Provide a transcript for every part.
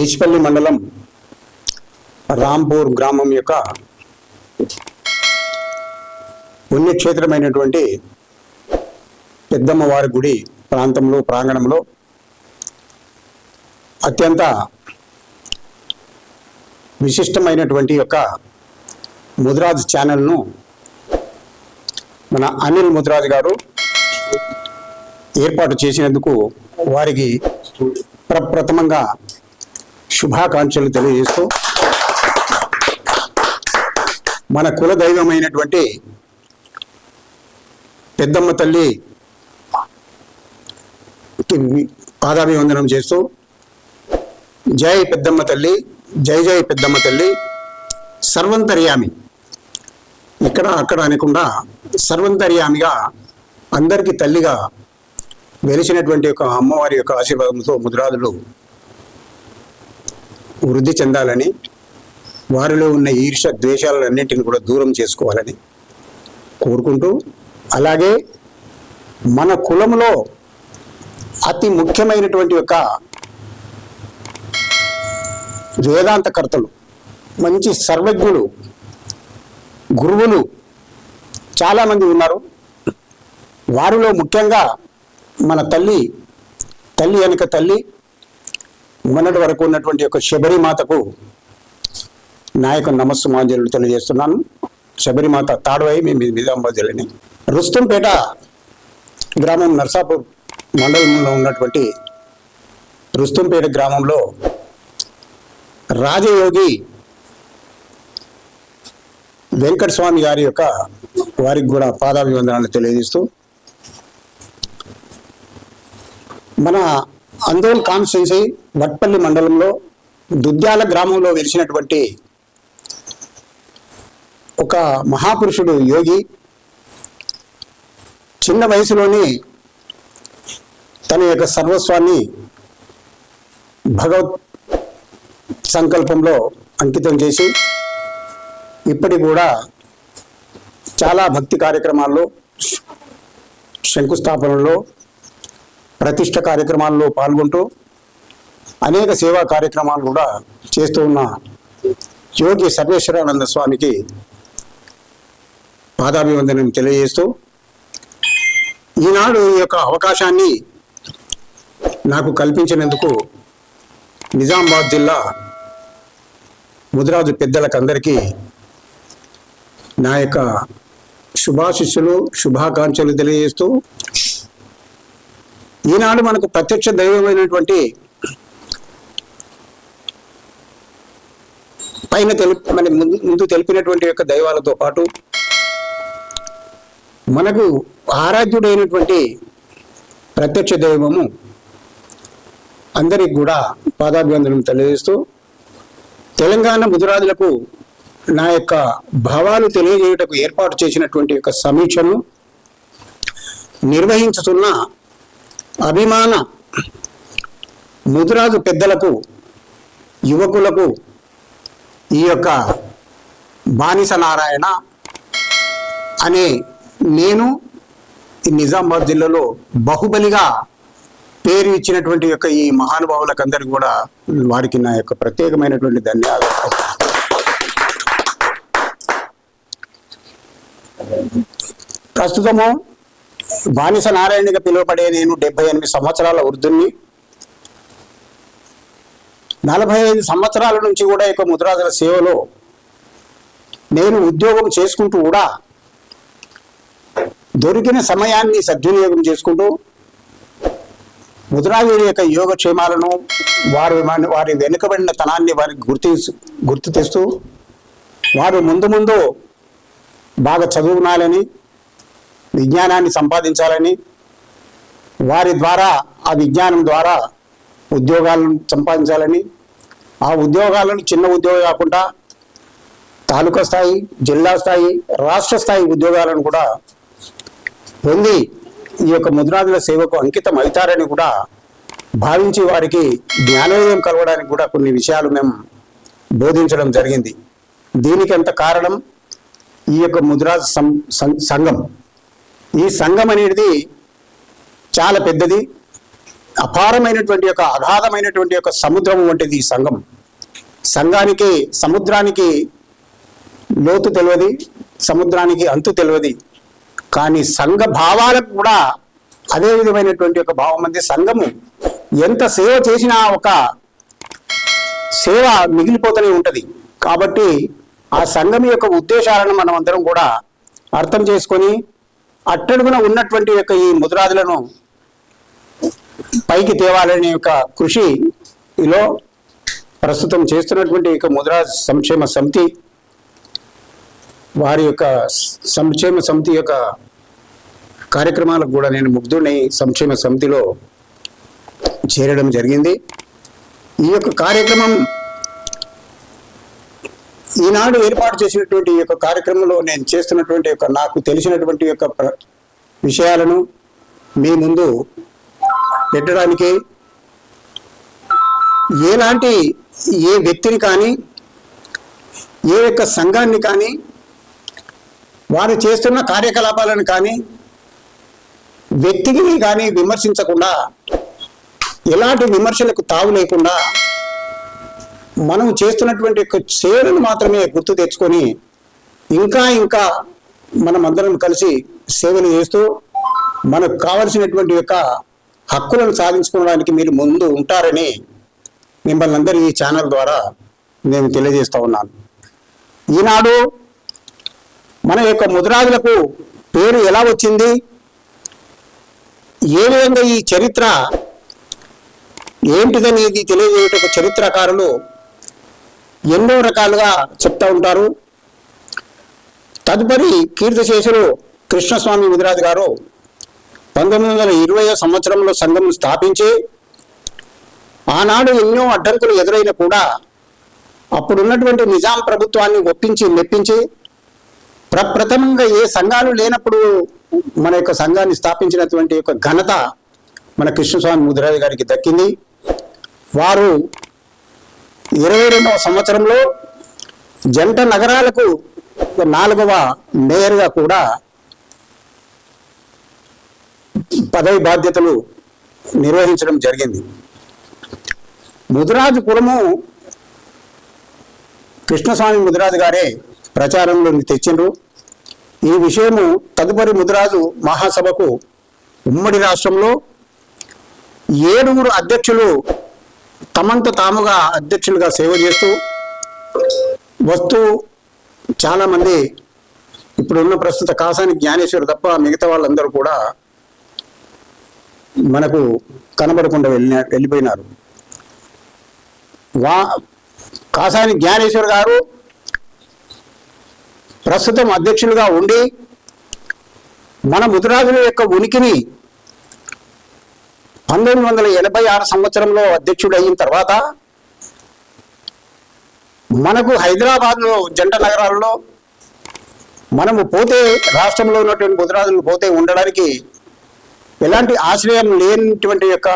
డిచ్పల్లి మండలం రాంపూర్ గ్రామం యొక్క పుణ్యక్షేత్రమైనటువంటి పెద్దమ్మవారి గుడి ప్రాంతంలో ప్రాంగణంలో అత్యంత విశిష్టమైనటువంటి యొక్క ముదిరాజ్ ఛానల్ను మన అనిల్ ముదిరాజ్ గారు ఏర్పాటు చేసినందుకు వారికి ప్రప్రథమంగా శుభాకాంక్షలు తెలియజేస్తూ మన కుల దైవమైనటువంటి పెద్దమ్మ తల్లి పాదాభివందనం చేస్తూ జై పెద్దమ్మ తల్లి జై జై పెద్దమ్మ తల్లి సర్వంతర్యామి. ఇక్కడ అక్కడ అనకుండా సర్వంతర్యామిగా అందరికీ తల్లిగా వెలిసినటువంటి ఒక అమ్మవారి యొక్క ఆశీర్వాదంతో ముద్రాదులు వృద్ధి చెందాలని వారిలో ఉన్న ఈర్ష ద్వేషాలన్నింటిని కూడా దూరం చేసుకోవాలని కోరుకుంటూ అలాగే మన కులంలో అతి ముఖ్యమైనటువంటి యొక్క వేదాంతకర్తలు మంచి సర్వజ్ఞులు గురువులు చాలామంది ఉన్నారు. వారిలో ముఖ్యంగా మన తల్లి తల్లి వెనుక తల్లి మొన్నటి వరకు ఉన్నటువంటి యొక్క శబరిమాతకు నాయకు నమస్సుమాంజలు తెలియజేస్తున్నాను. శబరిమాత తాడువై మేము నిజామాబాద్ జిల్లాని రుస్తుంపేట గ్రామం నర్సాపూర్ మండలంలో ఉన్నటువంటి రుస్తుంపేట గ్రామంలో రాజయోగి వెంకట స్వామి గారి యొక్క వారికి కూడా పాదాభివందనాలు తెలియజేస్తూ మన అందోల్ కాన్స్టిట్యున్సీ వట్పల్లి మండలంలో దుద్యాల గ్రామంలో వెలిసినటువంటి ఒక మహాపురుషుడు యోగి. చిన్న వయసులోనే తన యొక్క సర్వస్వాన్ని భగవత్ సంకల్పంలో అంకితం చేసి ఇప్పటికి కూడా చాలా భక్తి కార్యక్రమాల్లో శంకుస్థాపనలో ప్రతిష్ట కార్యక్రమాల్లో పాల్గొంటూ అనేక సేవా కార్యక్రమాలు కూడా చేస్తూ ఉన్న యోగి సర్వేశ్వరానంద స్వామికి పాదాభివందనం తెలియజేస్తూ ఈనాడు ఈ యొక్క అవకాశాన్ని నాకు కల్పించినందుకు నిజామాబాద్ జిల్లా ముదిరాజు పెద్దలకు అందరికీ నా యొక్క శుభాశిస్సులు శుభాకాంక్షలు తెలియజేస్తూ ఈనాడు మనకు ప్రత్యక్ష దైవమైనటువంటి పైన తెలుపు మన ముందు ముందు తెలిపినటువంటి యొక్క దైవాలతో పాటు మనకు ఆరాధ్యుడైనటువంటి ప్రత్యక్ష దైవము అందరికి కూడా పాదాభివందనం తెలియజేస్తూ తెలంగాణ ముదురాదులకు నా యొక్క భావాలు తెలియజేయుటకు ఏర్పాటు చేసినటువంటి యొక్క సమీక్షను నిర్వహించుతున్న అభిమాన ముదిరాజు పెద్దలకు యువకులకు ఈ యొక్క బానిస నారాయణ అనే నేను ఈ నిజామాబాద్ జిల్లాలో బహుబలిగా పేరు ఇచ్చినటువంటి యొక్క ఈ మహానుభావులకు కూడా వారికి నా యొక్క ప్రత్యేకమైనటువంటి ధన్యవాదాలు. ప్రస్తుతము బానిస నారాయణగా పిలువబడే నేను డెబ్బై ఎనిమిది సంవత్సరాల వృద్ధుణ్ణి. నలభై ఐదు సంవత్సరాల నుంచి కూడా యొక్క ముద్రాజుల సేవలో నేను ఉద్యోగం చేసుకుంటూ కూడా దొరికిన సమయాన్ని సద్వినియోగం చేసుకుంటూ ముద్రాజుల యొక్క యోగక్షేమాలను వారి వారి వెనుకబడిన తనాన్ని వారికి గుర్తి గుర్తు తెస్తూ వారు ముందు ముందు బాగా చదువునాలని విజ్ఞానాన్ని సంపాదించాలని వారి ద్వారా ఆ విజ్ఞానం ద్వారా ఉద్యోగాలను సంపాదించాలని ఆ ఉద్యోగాలను చిన్న ఉద్యోగం కాకుండా తాలూకా స్థాయి జిల్లా స్థాయి రాష్ట్ర స్థాయి ఉద్యోగాలను కూడా పొంది ఈ యొక్క ముద్రాదుల సేవకు అంకితం అవుతారని కూడా భావించి వారికి జ్ఞానోదయం కలవడానికి కూడా కొన్ని విషయాలు మేము బోధించడం జరిగింది. దీనికి ఎంత కారణం? ఈ యొక్క ముద్రాజ్ సంఘం ఈ సంఘం అనేది చాలా పెద్దది. అపారమైనటువంటి యొక్క అగాధమైనటువంటి యొక్క సముద్రం వంటిది ఈ సంఘం. సంఘానికి సముద్రానికి లోతు తెలియదు సముద్రానికి అంతు తెలియదు. కానీ సంఘ భావాలకు కూడా అదే విధమైనటువంటి ఒక భావం అంది సంఘము ఎంత సేవ చేసినా ఒక సేవ మిగిలిపోతూనే ఉంటుంది. కాబట్టి ఆ సంఘం యొక్క ఉద్దేశాలను మనం అందరం కూడా అర్థం చేసుకొని అట్టడుగున ఉన్నటువంటి యొక్క ఈ ముద్రాదులను పైకి తేవాలనే యొక్క కృషిలో ప్రస్తుతం చేస్తున్నటువంటి యొక్క ముద్రా సంక్షేమ సమితి వారి యొక్క సంక్షేమ సమితి యొక్క కార్యక్రమాలకు కూడా నేను ముగ్ధుని సంక్షేమ సమితిలో చేరడం జరిగింది. ఈ యొక్క కార్యక్రమం ఈనాడు ఏర్పాటు చేసినటువంటి యొక్క కార్యక్రమంలో నేను చేస్తున్నటువంటి యొక్క నాకు తెలిసినటువంటి యొక్క ప్ర- విషయాలను మీ ముందు పెట్టడానికి ఎలాంటి ఏ వ్యక్తిని కానీ ఏ యొక్క సంఘాన్ని కానీ వారు చేస్తున్న కార్యకలాపాలను కానీ వ్యక్తిని కానీ విమర్శించకుండా ఎలాంటి విమర్శలకు తావు లేకుండా మనం చేస్తున్నటువంటి యొక్క సేవలను మాత్రమే గుర్తు తెచ్చుకొని ఇంకా ఇంకా మనం అందరం కలిసి సేవలు చేస్తూ మనకు కావలసినటువంటి యొక్క హక్కులను సాధించుకోవడానికి మీరు ముందు ఉంటారని మిమ్మల్ని అందరూ ఈ ఛానల్ ద్వారా నేను తెలియజేస్తూ ఉన్నాను. ఈనాడు మన యొక్క ముద్రాదులకు పేరు ఎలా వచ్చింది? ఏ విధంగా ఈ చరిత్ర? ఏంటిదనేది తెలియజేయటకు చరిత్రకారులు ఎన్నో రకాలుగా చెప్తా ఉంటారు. తదుపరి కీర్తిశేషులు కృష్ణస్వామి ముదిరాజు గారు పంతొమ్మిది వందల ఇరవై సంవత్సరంలో సంఘం స్థాపించి ఆనాడు ఎన్నో అడ్డంకులు ఎదురైన కూడా అప్పుడున్నటువంటి నిజాం ప్రభుత్వాన్ని ఒప్పించి మెప్పించి ప్రప్రథమంగా ఏ సంఘాలు లేనప్పుడు మన యొక్క సంఘాన్ని స్థాపించినటువంటి యొక్క ఘనత మన కృష్ణస్వామి ముదిరాజు గారికి దక్కింది. వారు ఇరవై రెండవ సంవత్సరంలో జంట నగరాలకు నాలుగవ మేయర్గా కూడా పదవి బాధ్యతలు నిర్వహించడం జరిగింది. ముదిరాజు కులము కృష్ణస్వామి ముదిరాజు గారే ప్రచారంలో తెచ్చిండ్రు. ఈ విషయము తదుపరి ముదిరాజు మహాసభకు ఉమ్మడి రాష్ట్రంలో ఏడుగురు అధ్యక్షులు తమంత తాముగా అధ్యక్షులుగా సేవ చేస్తూ వస్తూ చాలామంది ఇప్పుడున్న ప్రస్తుత కాసాని జ్ఞానేశ్వరు తప్ప మిగతా వాళ్ళందరూ కూడా మనకు కనబడకుండా వెళ్ళిన వెళ్ళిపోయినారు. వా కాసాని జ్ఞానేశ్వర్ గారు ప్రస్తుతం అధ్యక్షులుగా ఉండి మన ముదురాజుల యొక్క ఉనికిని పంతొమ్మిది వందల ఎనభై ఆరు సంవత్సరంలో అధ్యక్షుడు అయిన తర్వాత మనకు హైదరాబాద్లో జంట నగరాల్లో మనము పోతే రాష్ట్రంలో ఉన్నటువంటి ముదిరాజులు పోతే ఉండడానికి ఎలాంటి ఆశ్రయం లేనటువంటి యొక్క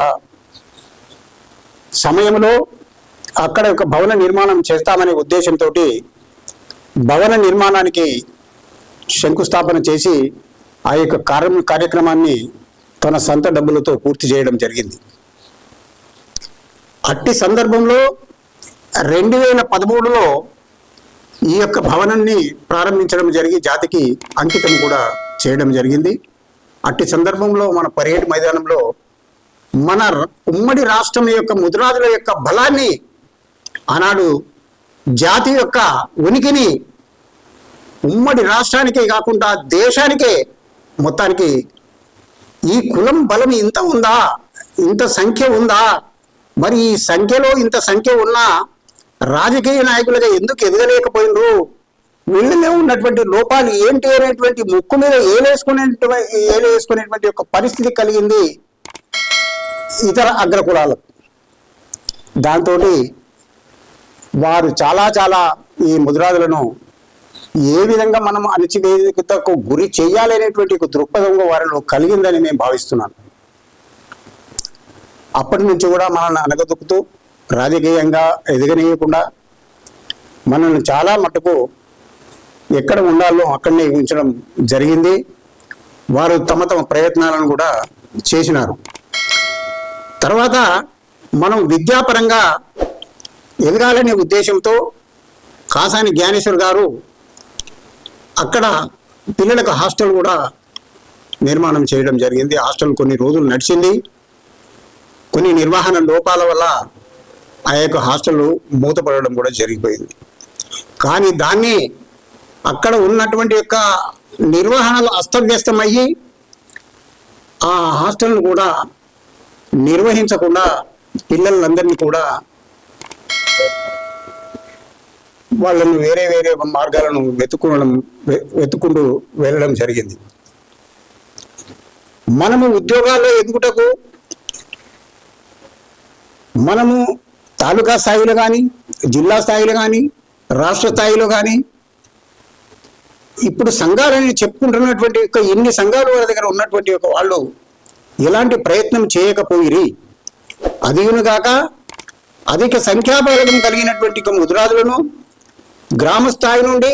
సమయంలో అక్కడ ఒక భవన నిర్మాణం చేస్తామనే ఉద్దేశంతో భవన నిర్మాణానికి శంకుస్థాపన చేసి ఆ యొక్క కార్యక్రమాన్ని తన సొంత డబ్బులతో పూర్తి చేయడం జరిగింది. అట్టి సందర్భంలో రెండు వేల పదమూడులో ఈ యొక్క భవనాన్ని ప్రారంభించడం జరిగి జాతికి అంకితం కూడా చేయడం జరిగింది. అట్టి సందర్భంలో మన పరేడ్ మైదానంలో మన ఉమ్మడి రాష్ట్రం యొక్క ముద్రాజుల యొక్క బలాన్ని ఆనాడు జాతి యొక్క ఉనికిని ఉమ్మడి రాష్ట్రానికే కాకుండా దేశానికే మొత్తానికి ఈ కులం బలం ఇంత ఉందా? ఇంత సంఖ్య ఉందా? మరి ఈ సంఖ్యలో ఇంత సంఖ్య ఉన్నా రాజకీయ నాయకులుగా ఎందుకు ఎదగలేకపోయినరు? వీళ్ళలో ఉన్నటువంటి లోపాలు ఏంటి అనేటువంటి ముక్కు మీద ఏలేసుకునేటువంటి ఏలేసుకునేటువంటి ఒక పరిస్థితి కలిగింది ఇతర అగ్రకులాలకు దాంతో వారు చాలా చాలా ఈ ముద్రాదులను ఏ విధంగా మనం అణచివేతకు గురి చేయాలనేటువంటి ఒక దృక్పథంగా వారిలో కలిగిందని నేను భావిస్తున్నాను. అప్పటి నుంచి కూడా మనల్ని అనగదొక్కుతూ రాజకీయంగా ఎదగనీయకుండా మనల్ని చాలా మటుకు ఎక్కడ ఉండాలో అక్కడనే ఉంచడం జరిగింది. వారు తమ తమ ప్రయత్నాలను కూడా చేసినారు. తర్వాత మనం విద్యాపరంగా ఎదగాలనే ఉద్దేశంతో కాసాని జ్ఞానేశ్వర్ గారు అక్కడ పిల్లలకు హాస్టల్ కూడా నిర్మాణం చేయడం జరిగింది. హాస్టల్ కొన్ని రోజులు నడిచింది. కొన్ని నిర్వహణ లోపాల వల్ల ఆ యొక్క హాస్టల్ మూతపడడం కూడా జరిగిపోయింది. కానీ దాన్ని అక్కడ ఉన్నటువంటి యొక్క నిర్వహణలు అస్తవ్యస్తమయ్యి ఆ హాస్టల్ను కూడా నిర్వహించకుండా పిల్లలందరినీ కూడా వాళ్ళను వేరే వేరే మార్గాలను వెతుక్కోవడం వె- వెతుక్కుంటూ వెళ్ళడం జరిగింది. మనము ఉద్యోగాల్లో ఎదుగుటకు మనము తాలూకా స్థాయిలో కానీ జిల్లా స్థాయిలో కానీ రాష్ట్ర స్థాయిలో కానీ ఇప్పుడు సంఘాలని చెప్పుకుంటున్నటువంటి యొక్క ఎన్ని సంఘాలు వాళ్ళ దగ్గర ఉన్నటువంటి ఒక వాళ్ళు ఎలాంటి ప్రయత్నం చేయకపోయిరి అదియునుగాక అధిక సంఖ్యాబలం కలిగినటువంటి ముదురాదులను గ్రామ స్థాయి నుండి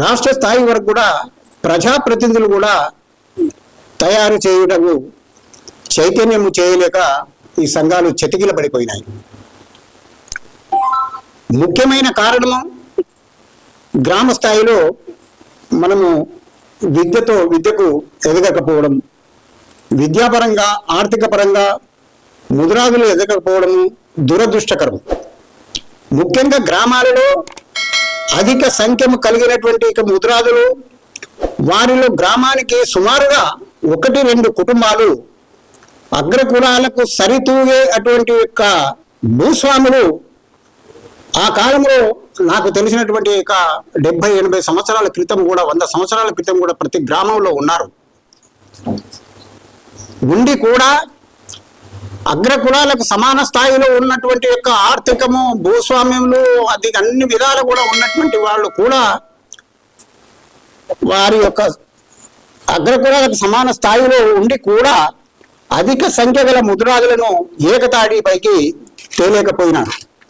రాష్ట్ర స్థాయి వరకు కూడా ప్రజాప్రతినిధులు కూడా తయారు చేయుటకు చైతన్యము చేయలేక ఈ సంఘాలు చతికిల పడిపోయినాయి ముఖ్యమైన కారణము గ్రామ స్థాయిలో మనము విద్యతో విద్యకు ఎదగకపోవడం విద్యాపరంగా ఆర్థిక పరంగా ముద్రాదులు ఎదగకపోవడము దురదృష్టకరం. ముఖ్యంగా గ్రామాలలో అధిక సంఖ్యము కలిగినటువంటి ఇక ముద్రాదులు వారిలో గ్రామానికి సుమారుగా ఒకటి రెండు కుటుంబాలు అగ్రకులాలకు సరితూగే అటువంటి యొక్క భూస్వాములు ఆ కాలంలో నాకు తెలిసినటువంటి ఒక డెబ్బై ఎనభై సంవత్సరాల క్రితం కూడా వంద సంవత్సరాల క్రితం కూడా ప్రతి గ్రామంలో ఉన్నారు. ఉండి కూడా అగ్రకులాలకు సమాన స్థాయిలో ఉన్నటువంటి యొక్క ఆర్థికము భూస్వామ్యములు అది అన్ని విధాలు కూడా ఉన్నటువంటి వాళ్ళు కూడా వారి యొక్క అగ్రకులాలకు సమాన స్థాయిలో ఉండి కూడా అధిక సంఖ్య గల ముద్రాదులను ఏకతాడి పైకి తేలేకపోయినారు.